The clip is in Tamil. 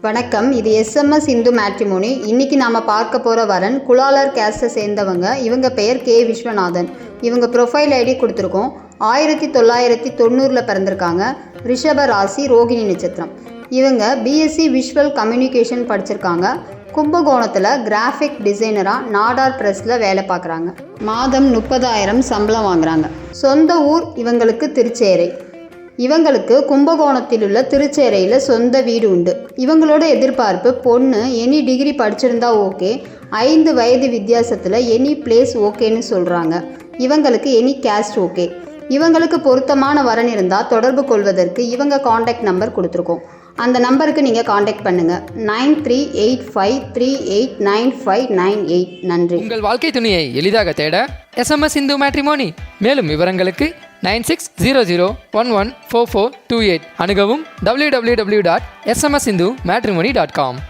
வணக்கம். இது எஸ்எம்எஸ் இந்து மேட்ரிமோனி. இன்னைக்கு நாம பார்க்க போற வரன் குலாலர் கேஸ்ட்டை சேர்ந்தவங்க. இவங்க பெயர் கே. விஸ்வநாதன். இவங்க ப்ரொஃபைல் ஐடி கொடுத்துருக்கோம். ஆயிரத்தி தொள்ளாயிரத்தி தொண்ணூறில் பிறந்திருக்காங்க. ரிஷப ராசி ரோகிணி நட்சத்திரம். இவங்க பிஎஸ்சி விஷுவல் கம்யூனிகேஷன் படிச்சிருக்காங்க. கும்பகோணத்தில் கிராஃபிக் டிசைனராக நாடார் ப்ரெஸ்ஸில் வேலை பார்க்குறாங்க. மாதம் முப்பதாயிரம் சம்பளம் வாங்குறாங்க. சொந்த ஊர் இவங்களுக்கு திருச்சேரை. இவங்களுக்கு கும்பகோணத்தில் உள்ள திருச்சேரையில் சொந்த வீடு உண்டு. இவங்களோட எதிர்பார்ப்பு பொண்ணு எனி டிகிரி படிச்சிருந்தா ஓகே ஐந்து வயது வித்தியாசத்தில் எனி பிளேஸ் ஓகேன்னு சொல்கிறாங்க இவங்களுக்கு எனி கேஸ்ட் ஓகே. இவங்களுக்கு பொருத்தமான வரன் இருந்தால் தொடர்பு கொள்வதற்கு இவங்க காண்டாக்ட் நம்பர் கொடுத்துருக்கோம். அந்த நம்பருக்கு நீங்கள் காண்டாக்ட் பண்ணுங்கள் nine three eight five three eight nine five nine eight. நன்றி. உங்கள் வாழ்க்கை துணையை எளிதாக தேட எஸ்எம்எஸ் இந்து மேட்ரிமோனி மேலும் விவரங்களுக்கு nine six zero zero one one four four two eight. அணுகவும் W W W dot SMS Hindu matrimony dot com